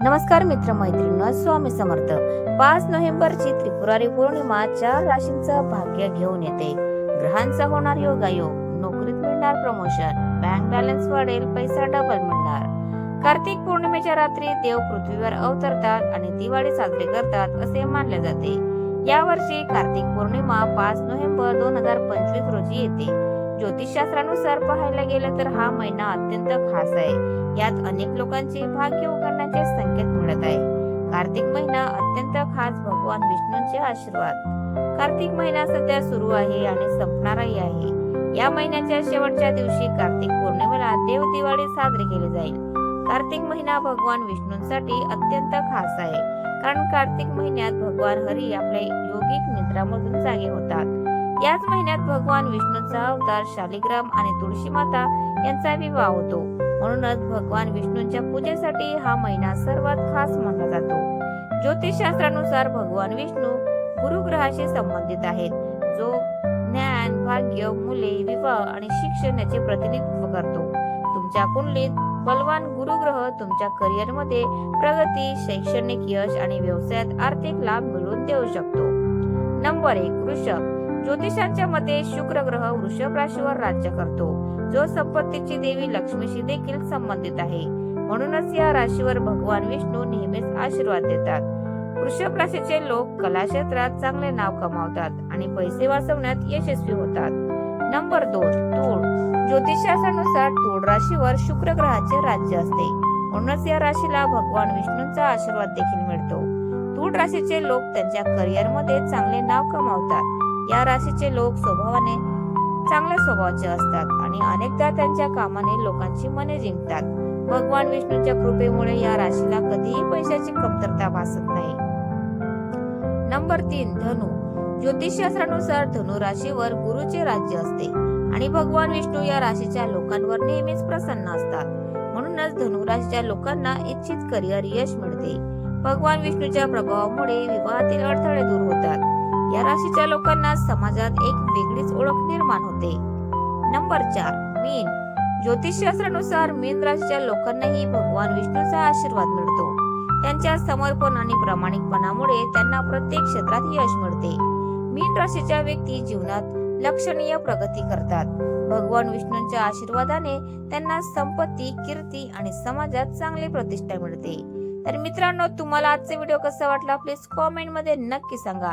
नमस्कार मित्र मैत्रिणी स्वामी समर्थ. पाच नोव्हेंबरची त्रिपुरारी पौर्णिमा चार राशींचा भाग्य घेऊन येते. ग्रहांचा होणार योगायोग नोकरीत मिळणार प्रमोशन बँक बॅलन्स वाढेल पैसा डबल मिळणार. कार्तिक पौर्णिमेच्या रात्री देव पृथ्वीवर अवतरतात आणि दिवाळी साजरी करतात असे मानले जाते. यावर्षी कार्तिक पौर्णिमा पाच नोव्हेंबर दोन हजार पंचवीस रोजी येते. ज्योतिषशास्त्रानुसार पाहायला गेलं तर हा महिना अत्यंत खास आहे. यात अनेक लोकांचे भाग्य उघडण्याचे संकेत मिळत आहे. कार्तिक महिना अत्यंत खास भगवान विष्णूंचे आशीर्वाद. कार्तिक महिना सध्या सुरू आहे आणि संपणाराही आहे. या महिन्याच्या शेवटच्या दिवशी कार्तिक पौर्णिमेला देव दिवाळी साजरी केली जाईल. कार्तिक महिना भगवान विष्णूंसाठी अत्यंत खास आहे. कारण कार्तिक महिन्यात भगवान हरी आपल्या योगिक निद्रामधून जागे होतात. याच महिन्यात भगवान विष्णूचा अवतार शालिग्राम आणि तुळशी माता यांचा विवाह होतो. म्हणूनच भगवान विष्णूंच्या पूजेसाठी हा महिना सर्वात खास मानला जातो. ज्योतिषशास्त्रानुसार भगवान विष्णू गुरुग्रहाशी संबंधित आहेत. जो ज्ञान भाग्य मुले विवाह आणि शिक्षण याचे प्रतिनिधित्व करतो. तुमच्या कुंडलीत बलवान गुरुग्रह तुमच्या करिअरमध्ये प्रगती शैक्षणिक यश आणि व्यवसायात आर्थिक लाभ मिळवून देऊ शकतो. नंबर एक वृषभ. ज्योतिषांच्या मते शुक्र ग्रह वृषभ राशीवर राज्य करतो. जो संपत्तीची देवी लक्ष्मीशी देखील संबंधित आहे. म्हणूनच या राशीवर भगवान विष्णू नेहमीच आशीर्वाद देतात. वृषभ राशीचे लोक कला क्षेत्रात चांगले नाव कमावतात आणि पैसे वाचवण्यात यशस्वी होतात. नंबर दोन तूळ ज्योतिषशास्त्रानुसार तूळ राशीवर शुक्र ग्रहाचे राज्य असते. म्हणूनच या राशीला भगवान विष्णूंचा आशीर्वाद देखील मिळतो. तूळ राशीचे लोक त्यांच्या करिअरमध्ये चांगले नाव कमावतात. या राशीचे लोक स्वभावाने चांगल्या स्वभावाचे असतात आणि अनेकदा त्यांच्या कामाने लोकांची मने जिंकतात. भगवान विष्णूच्या कृपेमुळे या राशीला कधीही पैशाची कमतरता भासत नाही. नंबर तीन धनु. ज्योतिषशास्त्रानुसार धनु राशीवर गुरुचे राज्य असते आणि भगवान विष्णू या राशीच्या लोकांवर नेहमीच प्रसन्न असतात. म्हणूनच धनु राशीच्या लोकांना इच्छित करिअर यश मिळते. भगवान विष्णूच्या प्रभावामुळे विवाहातील अडथळे दूर होतात. या राशीच्या लोकांना समाजात एक वेगळीच ओळख निर्माण होते. नंबर चार मीन. ज्योतिषशास्त्रानुसार मीन राशीच्या लोकांनाही भगवान विष्णूचा आशीर्वाद मिळतो. त्यांच्या समर्पण आणि प्रामाणिकपणामुळे त्यांना प्रत्येक क्षेत्रात यश मिळते. मीन राशीच्या व्यक्ती जीवनात लक्षणीय प्रगती करतात. भगवान विष्णूंच्या आशीर्वादाने त्यांना संपत्ती कीर्ती आणि समाजात चांगली प्रतिष्ठा मिळते. तर मित्रांनो तुम्हाला आजचा व्हिडिओ कसा वाटला प्लीज कॉमेंटमध्ये नक्की सांगा.